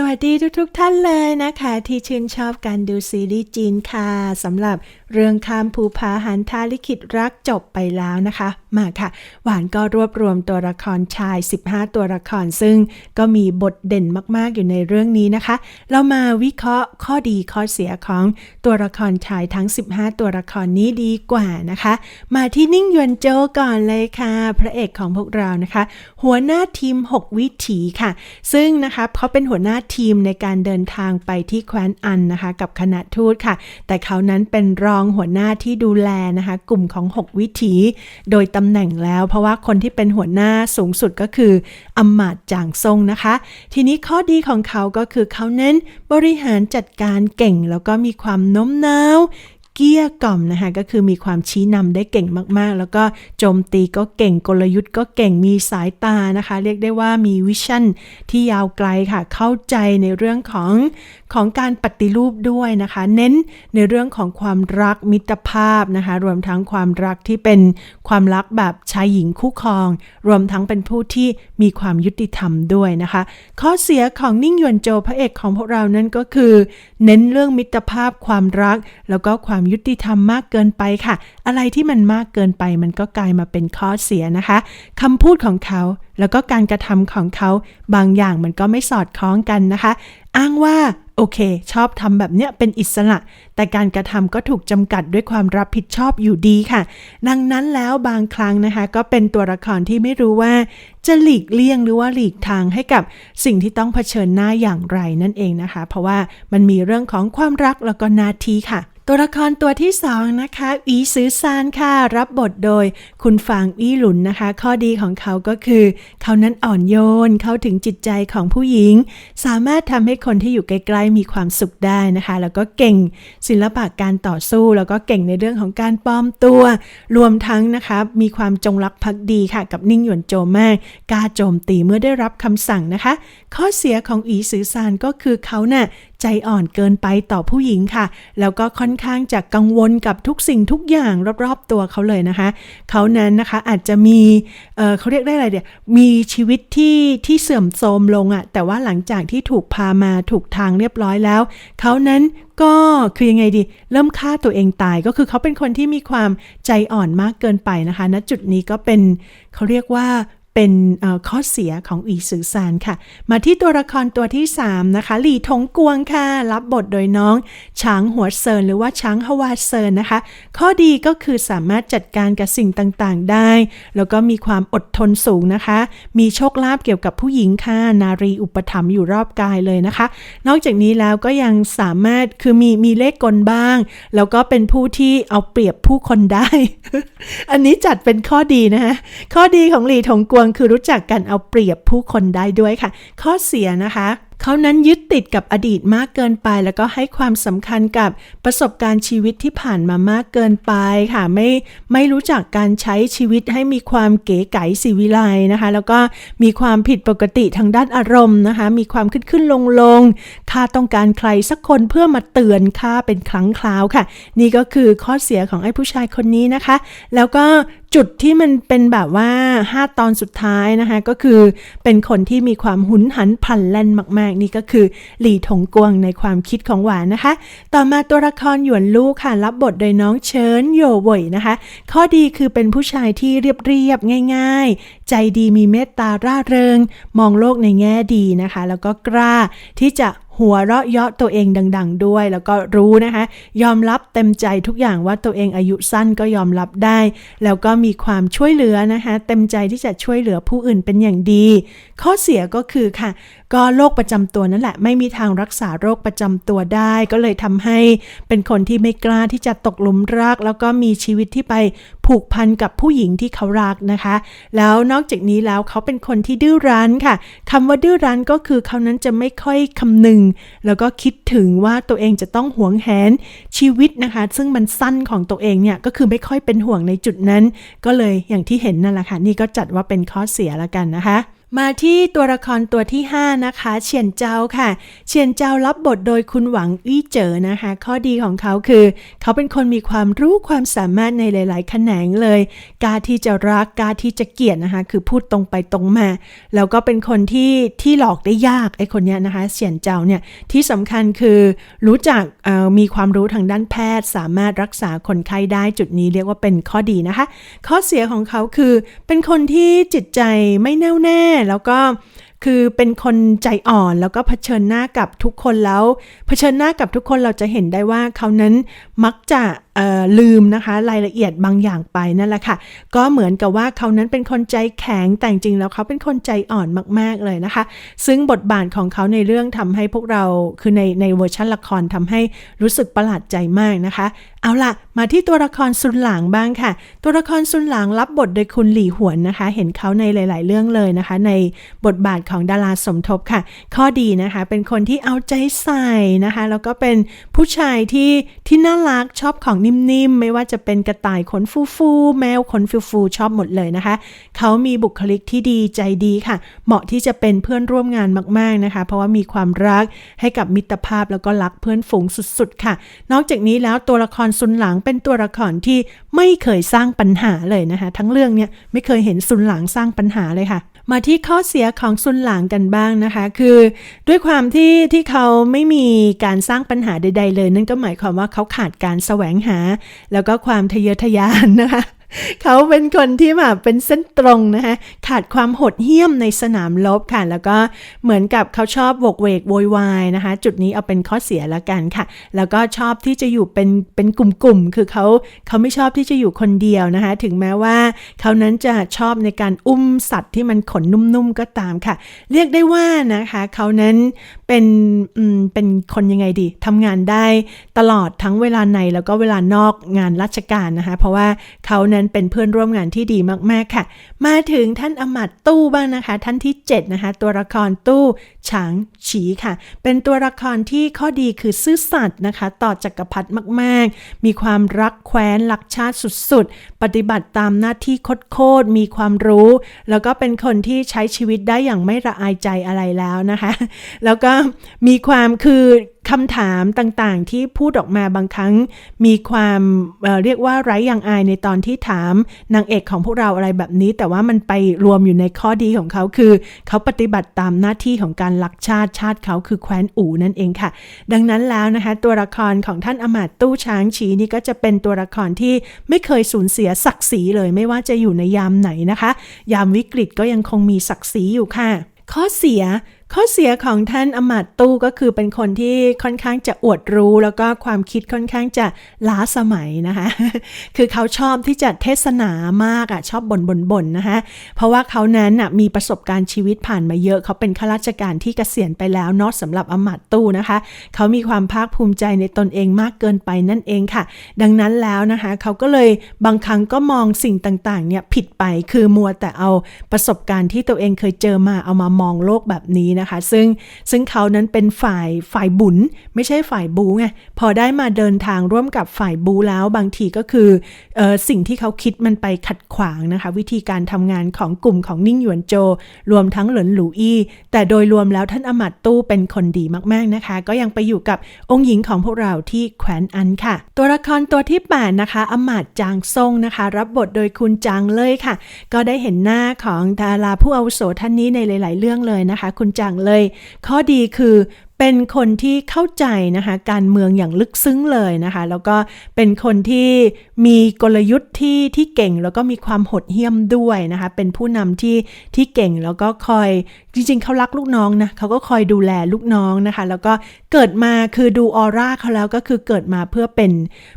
สวัสดีทุกๆทท่านเลยนะคะ ที่ชื่นชอบการดูซีรีส์จีนค่ะสำหรับเรื่องข้ามภูผาหันทาลิขิตรักจบไปแล้วนะคะมาค่ะ หวานก็รวบรวมตัวละครชาย 15 ตัวละครซึ่งก็มีบทเด่นมากๆอยู่ในเรื่องนี้นะคะ เรามาวิเคราะห์ข้อดีข้อเสียของตัวละครชายทั้ง 15 ตัวละครนี้ดีกว่านะคะ มาที่นิ่งยวนโจก่อนเลยค่ะ พระเอกของพวกเรานะคะ หัวหน้าทีม 6 วิถีค่ะ ซึ่งนะคะเขาเป็นหัวหน้าทีมในการเดินทางไปที่แคว้นอันนะคะ กับคณะทูตค่ะ แต่เขานั้นเป็นรองหัวหน้าที่ดูแลนะคะ กลุ่มของ 6 วิถี โดยตำแหน่งแล้ว เพราะว่าคนที่เป็นหัวหน้าสูงสุดก็คืออำมาตย์จางซงนะคะ ทีนี้ข้อดีของเขาก็คือเขาเน้นบริหารจัดการเก่งแล้วก็มีความโน้มน้าว เกี้ยกล่อมนะคะก็คือมีความชี้นำได้เก่งมากๆ แล้วก็โจมตีก็เก่งกลยุทธ์ก็เก่งมีสายตานะคะ เรียกได้ว่ามีวิชั่นที่ยาวไกลค่ะ เข้าใจในเรื่องของของการปฏิรูปด้วยนะคะ เน้นในเรื่องของความรักมิตรภาพนะคะ รวมทั้งความรักที่เป็นความรักแบบชายหญิงคู่ครอง รวมทั้งเป็นผู้ที่มีความยุติธรรมด้วยนะคะ ข้อเสียของนิ่งยวนโจพระเอกของพวกเรานั้นก็คือ เน้นเรื่องมิตรภาพความรักแล้วก็ความยุติธรรมมากเกินไปค่ะ อะไรที่มันมากเกินไปมันก็กลายมาเป็นข้อเสียนะคะคำพูดของเขา แล้วก็การกระทำของเขาบางอย่างมันก็ไม่สอดคล้องกันนะคะ อ้างว่าโอเค ชอบทำแบบเนี้ยเป็นอิสระ แต่การกระทำก็ถูกจำกัดด้วยความรับผิดชอบอยู่ดีค่ะ ดังนั้นแล้วบางครั้งนะคะ ก็เป็นตัวละครที่ไม่รู้ว่า จะหลีกเลี่ยงหรือว่าหลีกทางให้กับสิ่งที่ต้องเผชิญหน้าอย่างไรนั่นเองนะคะ เพราะว่ามันมีเรื่องของความรักแล้วก็นาทีค่ะ ตัวละครตัวที่สองนะคะอีซื้อซานค่ะ รับบทโดยคุณฟางอี้หลุนนะคะ ข้อดีของเขาก็คือ เขานั้นอ่อนโยนเข้าถึงจิตใจของผู้หญิง สามารถทำให้คนที่อยู่ใกล้ๆมีความสุขได้นะคะ แล้วก็เก่งศิลปะการต่อสู้ แล้วก็เก่งในเรื่องของการปลอมตัว รวมทั้งนะคะมีความจงรักภักดีค่ะ กับนิ่งหยวนโจมากกล้าโจมตีเมื่อได้รับคำสั่งนะคะ ข้อเสียของอีซือซานก็คือเขาน่ะใจอ่อนเกินไปต่อผู้หญิงค่ะ แล้วก็ค่อนข้างจะกังวลกับทุกสิ่งทุกอย่างรอบๆตัวเขาเลยนะคะ เขานั้นนะคะอาจจะมีเเขาเรียกได้อะไรเดี๋ยวมีชีวิตที่ที่เสื่อมโทรมลงอะ่ะ แต่ว่าหลังจากที่ถูกพามาถูกทางเรียบร้อยแล้ว เขานั้นก็คือยังไงดี เริ่มฆ่าตัวเองตายก็คือเขาเป็นคนที่มีความใจอ่อนมากเกินไปนะคะณจุดนี้ก็เป็นเขาเรียกว่า เป็นข้อเสียของอีสือซานค่ะ มาที่ตัวละครตัวที่ 3 นะคะ หลี่ทงกวงค่ะ รับบทโดยน้อง ช้างหัวเซินหรือว่าช้างฮวาเซินนะคะ ข้อดีก็คือสามารถจัดการกับสิ่งต่างๆ ได้ แล้วก็มีความอดทนสูงนะคะ มีโชคลาภเกี่ยวกับผู้หญิงค่ะ นารีอุปถัมภ์อยู่รอบกายเลยนะคะ นอกจากนี้แล้วก็ยังสามารถคือมีมีเลขกลบ้าง แล้วก็เป็นผู้ที่เอาเปรียบผู้คนได้ อันนี้จัดเป็นข้อดีนะคะข้อดีของหลี่ทงกวงคือรู้จักกันเอาเปรียบผู้คนได้ด้วยค่ะ ข้อเสียนะคะเขานั้นยึดติดกับอดีตมากเกินไป แล้วก็ให้ความสำคัญกับประสบการณ์ชีวิตที่ผ่านมามากเกินไปค่ะ ไม่ไม่รู้จักการใช้ชีวิตให้มีความเก๋ไก๋สิวิไลนะคะ แล้วก็มีความผิดปกติทางด้านอารมณ์นะคะ มีความขึ้นขึ้นลงลงค่าต้องการใครสักคนเพื่อมาเตือนค่าเป็นครั้งคราวค่ะ นี่ก็คือข้อเสียของไอ้ผู้ชายคนนี้นะคะ แล้วก็จุดที่มันเป็นแบบว่า 5 ตอนสุดท้ายนะคะ ก็คือเป็นคนที่มีความหุนหันพลันแล่นมาก ๆ นี่ก็คือ หลี่ถงกวงในความคิดของหวานนะคะ ต่อมาตัวละครหยวนลูกค่ะ รับบทโดยน้องเชิญโยเว่ยนะคะ ข้อดีคือเป็นผู้ชายที่เรียบ ๆ ง่าย ๆ ใจดีมีเมตตาร่าเริง มองโลกในแง่ดีนะคะ แล้วก็กล้าที่จะ หัวเราะเยาะตัวเองดัง ๆ ด้วย แล้วก็รู้นะคะ ยอมรับเต็มใจทุกอย่างว่าตัวเองอายุสั้นก็ยอมรับได้ แล้วก็มีความช่วยเหลือนะคะ เต็มใจที่จะช่วยเหลือผู้อื่นเป็นอย่างดี ข้อเสียก็คือค่ะ ก็โรคประจำตัวนั่นแหละ ไม่มีทางรักษาโรคประจำตัวได้ ก็เลยทำให้เป็นคนที่ไม่กล้าที่จะตกหลุมรัก แล้วก็มีชีวิตที่ไปผูกพันกับผู้หญิงที่เขารักนะคะ แล้วนอกจากนี้แล้วเขาเป็นคนที่ดื้อรั้นค่ะคำว่าดื้อรั้นก็คือเขานั้นจะไม่ค่อยคำนึง แล้วก็คิดถึงว่าตัวเองจะต้องหวงแหนชีวิตนะคะ ซึ่งมันสั้นของตัวเองเนี่ยก็คือไม่ค่อยเป็นห่วงในจุดนั้น ก็เลยอย่างที่เห็นนั่นแหละค่ะนี่ก็จัดว่าเป็นข้อเสียละกันนะคะ มาที่ตัวละครตัวที่ 5 นะคะ เฉียนเจ้าค่ะ เฉียนเจ้ารับบทโดยคุณหวังอี้เจ๋อนะคะ ข้อดีของเขาคือ เขาเป็นคนมีความรู้ความสามารถในหลาย ๆ แขนงเลยกล้าที่จะรักกล้าที่จะเกลียดนะคะ คือพูดตรงไปตรงมา แล้วก็เป็นคนที่ที่หลอกได้ยากไอ้คนเนี้ยนะคะเฉียนเจ้าเนี่ยที่สำคัญคือรู้จักมีความรู้ทางด้านแพทย์ สามารถรักษาคนไข้ได้จุดนี้เรียกว่าเป็นข้อดีนะคะ ข้อเสียของเขาคือเป็นคนที่จิตใจไม่แน่วแน่แล้วก็คือเป็นคนใจอ่อนแล้วก็เผชิญหน้ากับทุกคนแล้ว เผชิญหน้ากับทุกคนเราจะเห็นได้ว่าเขานั้นมักจะ ลืมนะคะ รายละเอียดบางอย่างไปนั่นแหละค่ะ ก็เหมือนกับว่าเขานั้นเป็นคนใจแข็งแต่จริงๆแล้วเขาเป็นคนใจอ่อนมาก ๆเลยนะคะ ซึ่งบทบาทของเขาในเรื่องทำให้พวกเราคือในในเวอร์ชันละครทำให้รู้สึกประหลาดใจมากนะคะ เอาล่ะ มาที่ตัวละครซุนหลางบ้างค่ะ ตัวละครซุนหลางรับบทโดยคุณหลี่หวนนะคะ เห็นเขาในหลาย ๆ เรื่องเลยนะคะ ในบทบาทของดาราสมทบค่ะ ข้อดีนะคะ เป็นคนที่เอาใจใส่นะคะ แล้วก็เป็นผู้ชายที่ที่น่ารักชอบของนิ่มๆ ไม่ว่าจะเป็นกระต่ายขนฟูๆ แมวขนฟูๆ ชอบหมดเลยนะคะ เขามีบุคลิกที่ดีใจดีค่ะ เหมาะที่จะเป็นเพื่อนร่วมงานมากๆนะคะ เพราะว่ามีความรักให้กับมิตรภาพแล้วก็รักเพื่อนฝูงสุดๆ ค่ะ นอกจากนี้แล้วตัวละครซุนหลังเป็นตัวละครที่ไม่เคยสร้างปัญหาเลยนะคะ ทั้งเรื่องเนี่ยไม่เคยเห็นซุนหลังสร้างปัญหาเลยค่ะมาที่ข้อเสียของซุนหลังกันบ้างนะคะ คือด้วยความที่ที่เขาไม่มีการสร้างปัญหาใด ๆ เลย นั่นก็หมายความว่าเขาขาดการแสวงหาแล้วก็ความทะเยอทะยานนะคะ เขาเป็นคนที่แบบเป็นเส้นตรงนะคะขาดความหดเหี้ยมในสนามรบค่ะ แล้วก็เหมือนกับเขาชอบโวกเวกโวยวายนะคะ จุดนี้เอาเป็นข้อเสียละกันค่ะ แล้วก็ชอบที่จะอยู่เป็นเป็นกลุ่มๆ คือเขาเขาไม่ชอบที่จะอยู่คนเดียวนะคะ ถึงแม้ว่าเขานั้นจะชอบในการอุ้มสัตว์ที่มันขนนุ่มๆก็ตามค่ะ เรียกได้ว่านะคะเขานั้นเป็นเป็นคนยังไงดีทำงานได้ตลอดทั้งเวลาในแล้วก็เวลานอกงานราชการนะคะ เพราะว่าเขานั้นเป็นเพื่อนร่วมงานที่ดีมากๆค่ะ มาถึงท่านอมัดตู้บ้างนะคะ ท่านที่ 7 นะคะ ตัวละครตู้ฉางฉีค่ะ เป็นตัวละครที่ข้อดีคือซื่อสัตย์นะคะ ต่อจักรพรรดิมากๆ มีความรักแคว้นรักชาติสุดๆ ปฏิบัติตามหน้าที่โคตรมีความรู้ แล้วก็เป็นคนที่ใช้ชีวิตได้อย่างไม่ละอายใจอะไรแล้วนะคะ แล้วก็มีความคือ คำถามต่างๆ ที่พูดออกมาบางครั้งมีความเเรียกว่าไร้อย่างอายในตอนที่ถามนางเอกของพวกเราอะไรแบบนี้ แต่ว่ามันไปรวมอยู่ในข้อดีของเขาคือ เขาปฏิบัติตามหน้าที่ของการรักชาติชาติเขาคือแคว้นอู่นั่นเองค่ะ ดังนั้นแล้วนะคะตัวละครของท่านอมาตตู้ช้างฉีนี่ก็จะเป็นตัวละครที่ไม่เคยสูญเสียศักดิ์ศรีเลยไม่ว่าจะอยู่ในยามไหนนะคะ ยามวิกฤตก็ยังคงมีศักดิ์ศรีอยู่ค่ะ ข้อเสีย ข้อเสียของท่านอมาตตู้ก็คือเป็นคนที่ค่อนข้างจะอวดรู้ แล้วก็ความคิดค่อนข้างจะล้าสมัยนะคะ คือเขาชอบที่จะเทศนามากอะ่ะชอบบ่นบ่นบ่นนะคะ เพราะว่าเขานั้นอะมีประสบการณ์ชีวิตผ่านมาเยอะเขาเป็นข้าราชการที่เกษียณไปแล้วเนอะสำหรับอมาตตู้นะคะ เขามีความภาคภูมิใจในตนเองมากเกินไปนั่นเองค่ะ ดังนั้นแล้วนะคะเขาก็เลยบางครั้งก็มองสิ่งต่างๆเนี่ยผิดไปคือมัวแต่เอาประสบการณ์ที่ตัวเองเคยเจอมาเอามามองโลกแบบนี้นะคะ ซึ่งซึ่งเขานั้นเป็นฝ่ายฝ่ายบุญไม่ใช่ฝ่ายบูไงพอได้มาเดินทางร่วมกับฝ่ายบูแล้วบางทีก็คือออสิ่งที่เขาคิดมันไปขัดขวางนะคะ วิธีการทำงานของกลุ่มของนิ่งหยวนโจ รวมทั้งเหลินหลูอี้แต่โดยรวมแล้วท่านอมัดตู้เป็นคนดีมากๆนะคะ ก็ยังไปอยู่กับองค์หญิงของพวกเราที่แขวนอันค่ะ ตัวละครตัวที่8นะคะอมัดจางซงนะคะ รับบทโดยคุณจางเลยค่ะ ก็ได้เห็นหน้าของดาราผู้อาวุโสท่านนี้ในหลาย ๆ เรื่องเลยนะคะ คุณจางเลย ข้อดีคือเป็นคนที่เข้าใจนะคะการเมืองอย่างลึกซึ้งเลยนะคะ แล้วก็เป็นคนที่มีกลยุทธ์ที่ที่เก่งแล้วก็มีความหดเหี้ยมด้วยนะคะ เป็นผู้นำที่ที่เก่งแล้วก็คอย จริงๆ เขารักลูกน้องนะเขาก็คอยดูแลลูกน้องนะคะ แล้วก็เกิดมาคือดูออร่าเขาแล้วก็คือเกิดมาเพื่อเป็น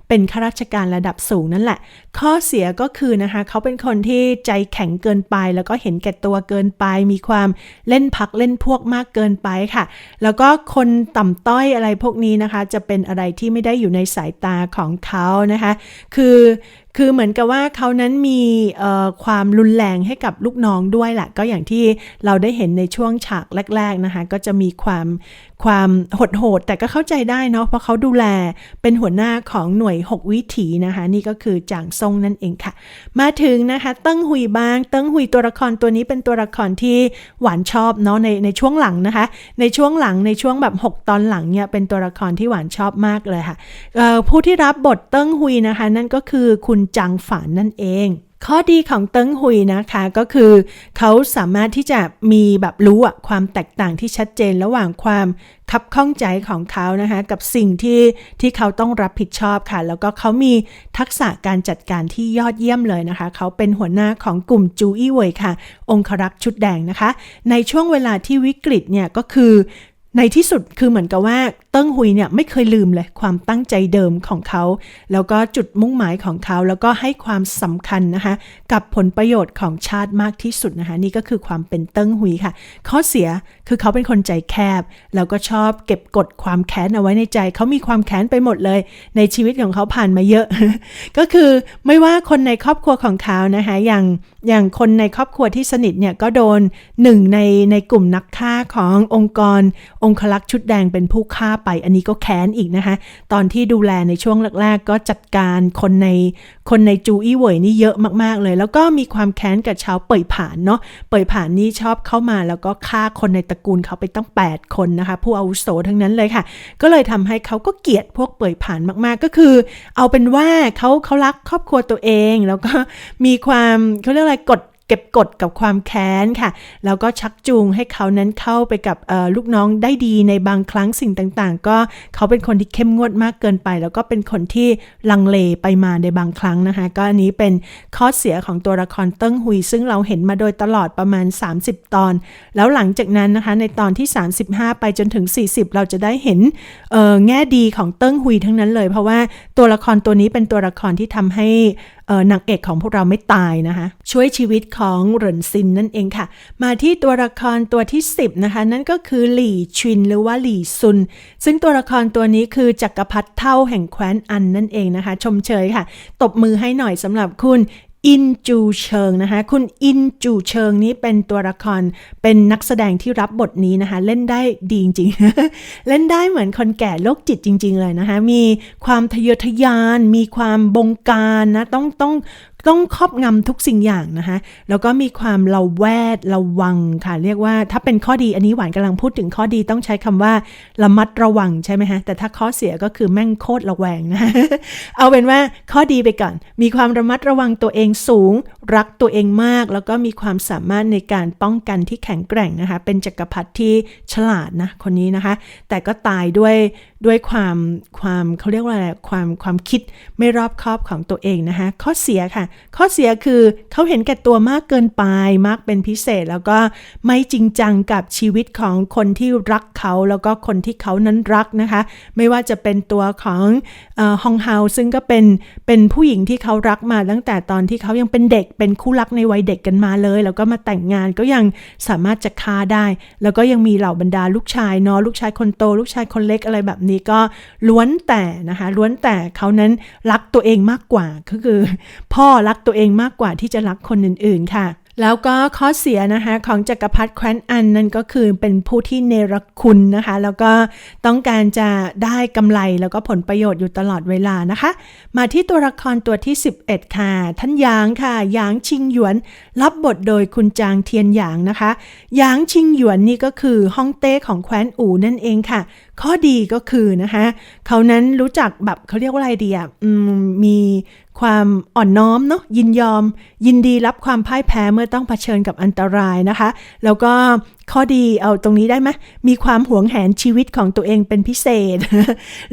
เป็นข้าราชการระดับสูงนั่นแหละ ข้อเสียก็คือนะคะเขาเป็นคนที่ใจแข็งเกินไป แล้วก็เห็นแก่ตัวเกินไป มีความเล่นพักเล่นพวกมากเกินไปค่ะ แล้วก็คนต่ำต้อยอะไรพวกนี้นะคะ จะเป็นอะไรที่ไม่ได้อยู่ในสายตาของเขานะคะ คือคือเหมือนกับว่าเขานั้นมีความรุนแรงให้กับลูกน้องด้วยแหละก็อย่างที่เราได้เห็นในช่วงฉากแรก ๆนะคะ ก็จะมีความ ความโหดแต่ก็เข้าใจได้เนาะเพราะเขาดูแลเป็นหัวหน้าของหน่วย 6 วิถีนะคะ นี่ก็คือจางซงนั่นเองค่ะ มาถึงนะคะเติ้งหุยบาง เติ้งหุยตัวละครตัวนี้เป็นตัวละครที่หวานชอบเนาะในในช่วงหลังนะคะ ในช่วงหลังในช่วงแบบ 6 ตอนหลังเนี่ยเป็นตัวละครที่หวานชอบมากเลยค่ะผู้ที่รับบทเติ้งหุยนะคะ นั่นก็คือคุณจางฝานนั่นเอง ข้อดีของเติ้งหุยนะคะก็คือเขาสามารถที่จะมีแบบรู้อะความแตกต่างที่ชัดเจนระหว่างความคับข้องใจของเขานะคะกับสิ่งที่ที่เขาต้องรับผิดชอบค่ะ แล้วก็เขามีทักษะการจัดการที่ยอดเยี่ยมเลยนะคะ เขาเป็นหัวหน้าของกลุ่มจูอี้เวยค่ะ องครักษ์ชุดแดงนะคะ ในช่วงเวลาที่วิกฤตเนี่ยก็คือ ในที่สุดคือเหมือนกับว่าเติ้งหุยเนี่ยไม่เคยลืมเลยความตั้งใจเดิมของเขา แล้วก็จุดมุ่งหมายของเขา แล้วก็ให้ความสำคัญนะคะกับผลประโยชน์ของชาติมากที่สุดนะคะนี่ก็คือความเป็นเติ้งหุยค่ะข้อเสียคือเขาเป็นคนใจแคบ แล้วก็ชอบเก็บกดความแค้นเอาไว้ในใจ เขามีความแค้นไปหมดเลย ในชีวิตของเขาผ่านมาเยอะ ก็คือไม่ว่าคนในครอบครัวของเขานะคะอย่างอย่างคนในครอบครัวที่สนิทเนี่ยก็โดนหนึ่งในในกลุ่มนักฆ่าขององค์กรองคลักษ์ชุดแดงเป็นผู้ฆ่าไป อันนี้ก็แค้นอีกนะคะ ตอนที่ดูแลในช่วงแรกๆ ก็จัดการคนในคนในจูอี้เหวยนี่เยอะมากๆเลย แล้วก็มีความแค้นกับชาวเป่ยผานเนาะเป่ยผานนี่ชอบเข้ามาแล้วก็ฆ่าคนในตระกูลเขาไปตั้ง 8 คนนะคะ ผู้อาวุโสทั้งนั้นเลยค่ะ ก็เลยทำให้เขาก็เกลียดพวกเป่ยผานมากๆ ก็คือ เอาเป็นว่าเขาเขารักครอบครัวตัวเอง แล้วก็มีความเขาเรียกอะไรกด เก็บกดกับความแค้นค่ะ แล้วก็ชักจูงให้เขานั้นเข้าไปกับลูกน้องได้ดีในบางครั้งสิ่งต่างๆ ก็เขาเป็นคนที่เข้มงวดมากเกินไป แล้วก็เป็นคนที่ลังเลไปมาในบางครั้งนะคะ ก็อันนี้เป็นข้อเสียของตัวละครเติ้งหุย ซึ่งเราเห็นมาโดยตลอดประมาณ 30 ตอน แล้วหลังจากนั้นนะคะในตอนที่ 35 ไปจนถึง 40 เราจะได้เห็นแง่ดีของเติ้งหุยทั้งนั้นเลย เพราะว่าตัวละครตัวนี้เป็นตัวละครที่ทำให้ นางเอกของพวกเราไม่ตายนะคะ ช่วยชีวิตของเหรินซินนั่นเองค่ะ มาที่ตัวละครตัวที่ 10นะคะนั่นก็คือหลี่ชินหรือว่าหลี่ซุน ซึ่งตัวละครตัวนี้คือจักรพรรดิเท่าแห่งแคว้นอันนั่นเองนะคะ ชมเชยค่ะ ตบมือให้หน่อยสำหรับคุณ อินจูเชิงนะคะ คุณอินจูเชิงนี้เป็นตัวละครเป็นนักแสดงที่รับบทนี้นะคะ เล่นได้ดีจริงๆ เล่นได้เหมือนคนแก่โรคจิตจริง ๆ เลยนะคะ มีความทะเยอทะยาน มีความบงการนะ ต้องต้อง ต้องครอบงำทุกสิ่งอย่างนะคะแล้วก็มีความระแวดระวังค่ะ เรียกว่าถ้าเป็นข้อดีอันนี้หวานกำลังพูดถึงข้อดีต้องใช้คำว่าระมัดระวังใช่ไหมฮะแต่ถ้าข้อเสียก็คือแม่งโคตรระแวงนะเอาเป็นว่าข้อดีไปก่อน มีความระมัดระวังตัวเองสูง รักตัวเองมาก แล้วก็มีความสามารถในการป้องกันที่แข็งแกร่งนะคะ เป็นจักรพรรดิที่ฉลาดนะคนนี้นะคะ แต่ก็ตายด้วยด้วยความความเขาเรียกว่าอะไรความความคิดไม่รอบคอบของตัวเองนะคะ ข้อเสียค่ะ ข้อเสียคือเขาเห็นแก่ตัวมากเกินไปมากเป็นพิเศษ แล้วก็ไม่จริงจังกับชีวิตของคนที่รักเขาแล้วก็คนที่เขานั้นรักนะคะ ไม่ว่าจะเป็นตัวของฮองเฮาซึ่งก็เป็นเป็นผู้หญิงที่เขารักมาตั้งแต่ตอนที่เขายังเป็นเด็กเป็นคู่รักในวัยเด็กกันมาเลย แล้วก็มาแต่งงานก็ยังสามารถจะฆ่าได้ แล้วก็ยังมีเหล่าบรรดาลูกชายเนาะลูกชายคนโต ลูกชายคนเล็กอะไรแบบนี้ก็ล้วนแต่นะคะล้วนแต่เขานั้นรักตัวเองมากกว่าก็คือ พ่อรักตัวเองมากกว่าที่จะรักคนอื่นๆค่ะ แล้วก็ข้อเสียนะคะของจักรพรรดิแคว้นอันนั่นก็คือเป็นผู้ที่เนรคุณนะคะ แล้วก็ต้องการจะได้กำไรแล้วก็ผลประโยชน์อยู่ตลอดเวลานะคะ มาที่ตัวละครตัวที่ 11 ค่ะ ท่านหยางค่ะหยางชิงหยวน รับบทโดยคุณจางเทียนหยางนะคะหยางชิงหยวนนี่ก็คือฮ่องเต้ของแคว้นอู่นั่นเองค่ะ ข้อดีก็คือนะคะเขานั้นรู้จักแบบเขาเรียกว่าอะไรดีอะมมีความอ่อนน้อมเนาะยินยอม ยินดีรับความพ่ายแพ้เมื่อต้องเผชิญกับอันตรายนะคะ แล้วก็ ข้อดีเอาตรงนี้ได้ไหมมีความหวงแหนชีวิตของตัวเองเป็นพิเศษ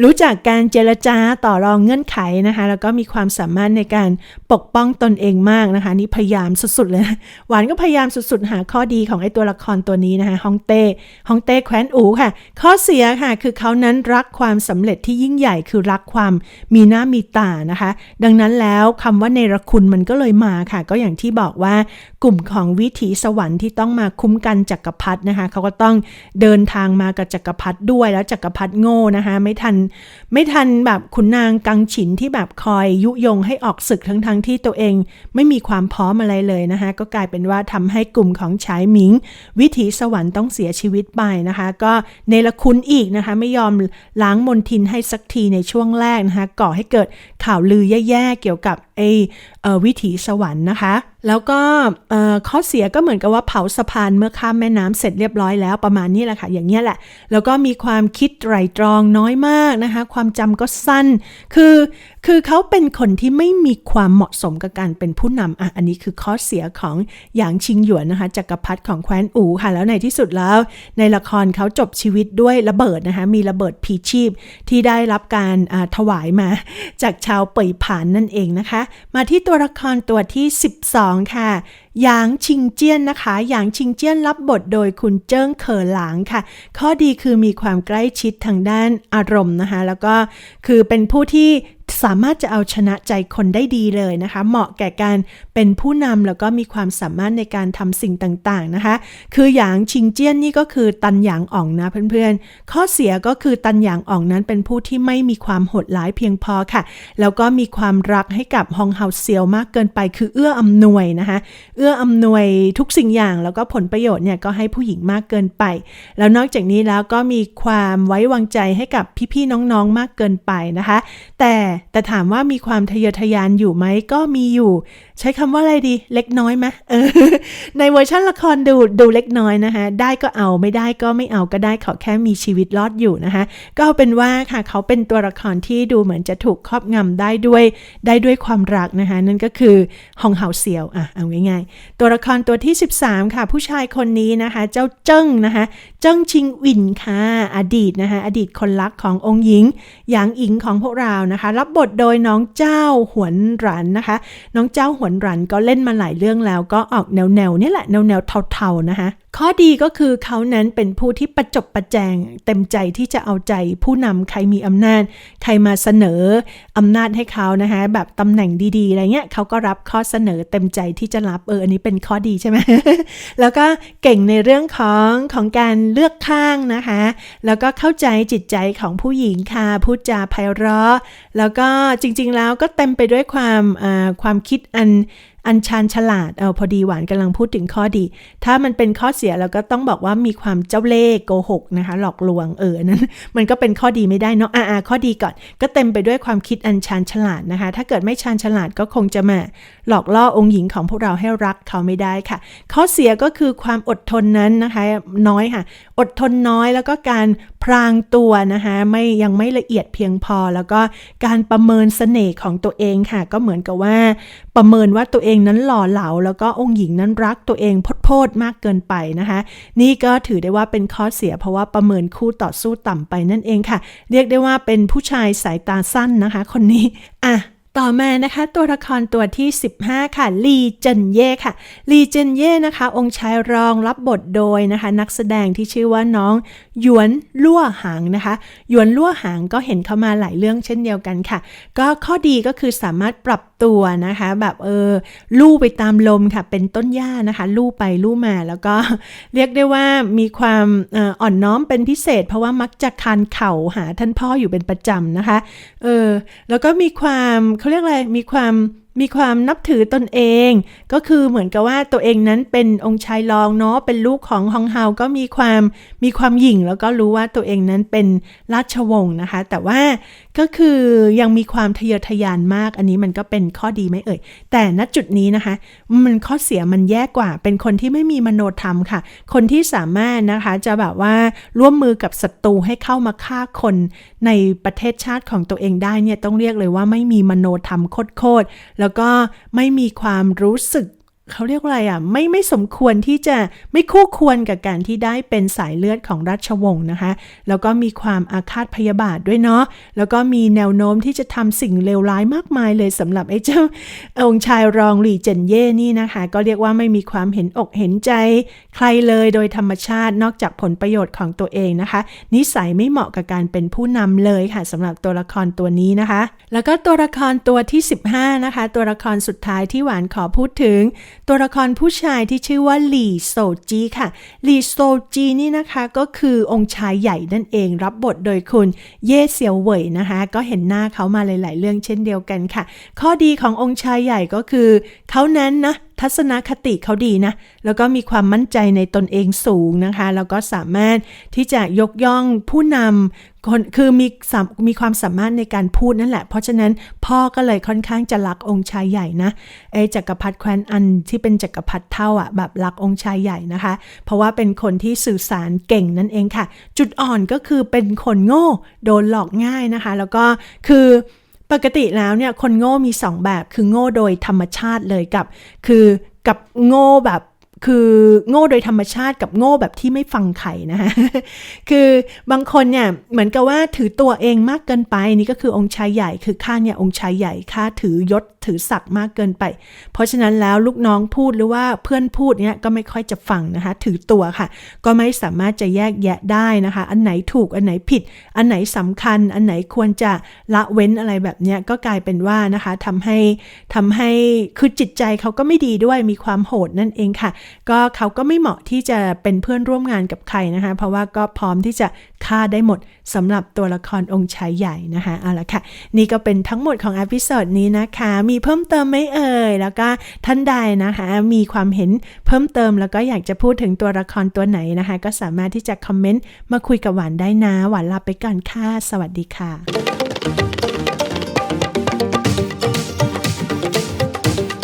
รู้จักการเจรจาต่อรองเงื่อนไขนะคะ แล้วก็มีความสามารถในการปกป้องตนเองมากนะคะ นี่พยายามสุดๆเลยนะหวานก็พยายามสุดๆ หาข้อดีของไอ้ตัวละครตัวนี้นะคะฮองเต้ฮองเต้แคว้นอูค่ะ ข้อเสียค่ะ คือเขานั้นรักความสำเร็จที่ยิ่งใหญ่คือรักความมีหน้ามีตานะคะ ดังนั้นแล้วคำว่าเนรคุณมันก็เลยมาค่ะ ก็อย่างที่บอกว่ากลุ่มของวิถีสวรรค์ที่ต้องมาคุ้มกันจักรพรรรรดินะคะเขาก็ต้องเดินทางมากับจักรพรรดิด้วยแล้วจักรพรรดิโง่นะคะไม่ทันไม่ทันแบบขุนนางกังฉินที่แบบคอยยุยงให้ออกศึกทั้งๆทที่ตัวเองไม่มีความพร้อมอะไรเลยนะคะก็กลายเป็นว่าทำให้กลุ่มของฉายหมิง วิถีสวรรค์ต้องเสียชีวิตไปนะคะ ก็เนรคุณอีกนะคะไม่ยอมล้างมนทินให้สักทีในช่วงแรกนะคะก่อให้เกิดข่าวลือแย่ๆเกี่ยวกับ ไออวิถีสวรรค์นะคะ แล้วก็ข้อเสียก็เหมือนกับว่าเผาสะพานเมื่อข้ามแม่น้ำเสร็จเรียบร้อยแล้วประมาณนี้แหละค่ะ อย่างเงี้แหละ แล้วก็มีความคิดไตรตรองน้อยมากนะคะ ความจำก็สั้น คือคือเขาเป็นคนที่ไม่มีความเหมาะสมกับการเป็นผู้นำอะอันนี้คือข้อเสียของหยางชิงหยวนนะคะจักรพรรดิของแคว้นอูค่ะ แล้วในที่สุดแล้ว ในละครเขาจบชีวิตด้วยระเบิดนะคะ มีระเบิดพีชีพที่ได้รับการถวายมาจากชาวเป่ยผานนั่นเองนะคะมาที่ตัวละครตัวที่ 12 ค่ะ หยางชิงเจี้ยนนะคะ หยางชิงเจี้ยนรับบทโดยคุณเจิ้งเขอหลางค่ะ ข้อดีคือมีความใกล้ชิดทางด้านอารมณ์นะคะ แล้วก็คือเป็นผู้ที่ สามารถจะเอาชนะใจคนได้ดีเลยนะคะ เหมาะแก่การเป็นผู้นำแล้วก็มีความสามารถในการทำสิ่งต่างๆนะคะ คือหยางชิงเจี้ยนนี่ก็คือตันหยางอ่องนะเพื่อนๆ ข้อเสียก็คือตันหยางอ่องนั้นเป็นผู้ที่ไม่มีความโหดร้ายเพียงพอค่ะ แล้วก็มีความรักให้กับฮองเฮาเซียวมากเกินไป คือเอื้ออำนวยนะคะ เอื้ออำนวยทุกสิ่งอย่างแล้วก็ผลประโยชน์เนี่ยก็ให้ผู้หญิงมากเกินไป แล้วนอกจากนี้แล้วก็มีความไว้วางใจให้กับพี่ๆน้องๆมากเกินไปนะคะ แต่แต่ถามว่ามีความทะเยอทะยานอยู่ไหมก็มีอยู่ ใช้คำว่าอะไรดี เล็กน้อยไหมเออ ในเวอร์ชันละครดูดูเล็กน้อยนะคะ ได้ก็เอาไม่ได้ก็ไม่เอาก็ได้ขอแค่มีชีวิตรอดอยู่นะคะ ก็เป็นว่าค่ะเขาเป็นตัวละครที่ดูเหมือนจะถูกครอบงำได้ด้วย ได้ด้วยความรักนะคะ นั่นก็คือฮองเฮาเซียวอะเอาง่ายๆ ตัวละครตัวที่ 13 ค่ะ ผู้ชายคนนี้นะคะ เจ้าเจิ้งนะคะ เจิ้งชิงวินค่ะอดีตนะคะ อดีตคนรักขององค์หญิงหยางอิงของพวกเรานะคะ รับบทโดยน้องเจ้าหวนรันนะคะ น้องเจ้าหวนรันก็เล่นมาหลายเรื่องแล้ว ก็ออกแนวแนวๆนี่แหละแนวแนวๆเทาๆนะคะ ข้อดีก็คือเขานั้นเป็นผู้ที่ประจบประแจง เต็มใจที่จะเอาใจผู้นำใครมีอำนาจ ใครมาเสนออำนาจให้เขานะคะแบบตำแหน่งดีๆอะไรเงี้ยเขาก็รับข้อเสนอเต็มใจที่จะรับเอออันนี้เป็นข้อดีใช่ไหมแล้วก็เก่งในเรื่องของของการเลือกข้างนะคะ แล้วก็เข้าใจจิตใจของผู้หญิงค่ะพูดจาไพเราะ แล้วก็จริงๆแล้วก็เต็มไปด้วยความความคิดอันอันชาญฉลาด เออพอดีหวานกำลังพูดถึงข้อดี ถ้ามันเป็นข้อเสียเราก็ต้องบอกว่ามีความเจ้าเล่ห์โกหกนะคะ หลอกลวงเออนั้น มันก็เป็นข้อดีไม่ได้เนาะอาอาข้อดีก่อน ก็เต็มไปด้วยความคิดอันชาญฉลาดนะคะ ถ้าเกิดไม่ชาญฉลาดก็คงจะมา หลอกล่อองค์หญิงของพวกเราให้รักเขาไม่ได้ค่ะ ข้อเสียก็คือความอดทนนั้นนะคะ น้อยค่ะ อดทนน้อยแล้วก็การพรางตัวนะคะไม่ยังไม่ละเอียดเพียงพอ แล้วก็การประเมินเสน่ห์ของตัวเองค่ะ ก็เหมือนกับว่า ประเมินว่าตัวเองเองนั้นหล่อเหลา แล้วก็องค์หญิงนั้นรักตัวเองพดโพดมากเกินไปนะคะ นี่ก็ถือได้ว่าเป็นข้อเสียเพราะว่าประเมินคู่ต่อสู้ต่ำไปนั่นเองค่ะ เรียกได้ว่าเป็นผู้ชายสายตาสั้นนะคะ คนนี้อะต่อมานะคะตัวละครตัวที่ 15 ค่ะลีเจนเย่ค่ะลีเจนเย่นะคะ องค์ชายรองรับบทโดยนะคะ นักแสดงที่ชื่อว่าน้องหยวนลั่วหางนะคะหยวนลั่วหางก็เห็นเข้ามาหลายเรื่องเช่นเดียวกันค่ะ ก็ข้อดีก็คือสามารถปรับ ตัวนะคะ แบบเออลู่ไปตามลมค่ะ เป็นต้นหญ้านะคะ ลู่ไปลู่มาแล้วก็เรียกได้ว่ามีความอ่ออ่อนน้อมเป็นพิเศษ เพราะว่ามักจะคานเข่าหาท่านพ่ออยู่เป็นประจำนะคะเออแล้วก็มีความเขาเรียกอะไรมีความมีความนับถือตนเอง ก็คือเหมือนกับว่าตัวเองนั้นเป็นองค์ชายรองเนาะเป็นลูกของฮองเฮาก็มีความมีความหยิ่งแล้วก็รู้ว่าตัวเองนั้นเป็นราชวงศ์นะคะ แต่ว่า ก็คือยังมีความทะเยอทะยานมาก อันนี้มันก็เป็นข้อดีไม่เอ่ย แต่ณจุดนี้นะคะ มันข้อเสียมันแย่กว่า เป็นคนที่ไม่มีมโนธรรมค่ะ คนที่สามารถนะคะจะแบบว่าร่วมมือกับศัตรูให้เข้ามาฆ่าคนในประเทศชาติของตัวเองได้เนี่ยต้องเรียกเลยว่าไม่มีมโนธรรมโคตรๆแล้วก็ไม่มีความรู้สึก เขาเรียกว่าอะไรอะไม่ไม่สมควรที่จะไม่คู่ควรกับการที่ได้เป็นสายเลือดของราชวงศ์นะคะ แล้วก็มีความอาฆาตพยาบาทด้วยเนาะแล้วก็มีแนวโน้มที่จะทำสิ่งเลวร้ายมากมายเลยสำหรับไอ้เจ้าองค์ชายรองหลี่เจนเย่นี่นะคะ ก็เรียกว่าไม่มีความเห็นอกเห็นใจ ใครเลยโดยธรรมชาตินอกจากผลประโยชน์ของตัวเองนะคะ นิสัยไม่เหมาะกับการเป็นผู้นำเลยค่ะสำหรับตัวละครตัวนี้นะคะ แล้วก็ตัวละครตัวที่ 15นะคะตัวละครสุดท้ายที่หวานขอพูดถึง ตัวละครผู้ชายที่ชื่อว่าหลี่โซจีค่ะหลี่โซจีนี่นะคะก็คือองค์ชายใหญ่นั่นเองรับบทโดยคุณเย่เซียวเหวยนะคะ ก็เห็นหน้าเขามาหลาย ๆ เรื่องเช่นเดียวกันค่ะ ข้อดีขององค์ชายใหญ่ก็คือเขานั้นนะทัศนคติเขาดีนะ แล้วก็มีความมั่นใจในตนเองสูงนะคะ แล้วก็สามารถที่จะยกย่องผู้นำ คนคือมีมีความสามารถในการพูดนั่นแหละ เพราะฉะนั้นพ่อก็เลยค่อนข้างจะรักองค์ชายใหญ่นะไอ้จักรพรรดิแคว้นอันที่เป็นจักรพรรดิเท่าอะแบบรักองค์ชายใหญ่นะคะ เพราะว่าเป็นคนที่สื่อสารเก่งนั่นเองค่ะ จุดอ่อนก็คือเป็นคนโง่โดนหลอกง่ายนะคะ แล้วก็คือปกติแล้วเนี่ยคนโง่มีสองแบบคือโง่โดยธรรมชาติเลยกับ คือกับโง่แบบ คือโง่โดยธรรมชาติกับโง่แบบที่ไม่ฟังใครนะคะคือบางคนเนี่ยเหมือนกับว่าถือตัวเองมากเกินไปนี่ก็คือองค์ชายใหญ่คือข้าเนี่ยองค์ชายใหญ่ข้าถือยศถือศักดิ์มากเกินไป เพราะฉะนั้นแล้วลูกน้องพูดหรือว่าเพื่อนพูดเนี่ยก็ไม่ค่อยจะฟังนะคะถือตัวค่ะ ก็ไม่สามารถจะแยกแยะได้นะคะ อันไหนถูกอันไหนผิด อันไหนสำคัญ อันไหนควรจะละเว้นอะไรแบบเนี้ยก็กลายเป็นว่านะคะทำให้ทำให้คือจิตใจเขาก็ไม่ดีด้วยมีความโหดนั่นเองค่ะก็เขาก็ไม่เหมาะที่จะเป็นเพื่อนร่วมงานกับใครนะคะ เพราะว่าก็พร้อมที่จะฆ่าได้หมดสำหรับตัวละครองค์ชายใหญ่นะคะเอาละค่ะ นี่ก็เป็นทั้งหมดของอพิโซดนี้นะคะ มีเพิ่มเติมไหมเอ่ย แล้วก็ท่านใดนะคะ มีความเห็นเพิ่มเติมแล้วก็อยากจะพูดถึงตัวละครตัวไหนนะคะ ก็สามารถที่จะคอมเมนต์มาคุยกับหวานได้นะ หวานลาไปก่อนค่ะ สวัสดีค่ะ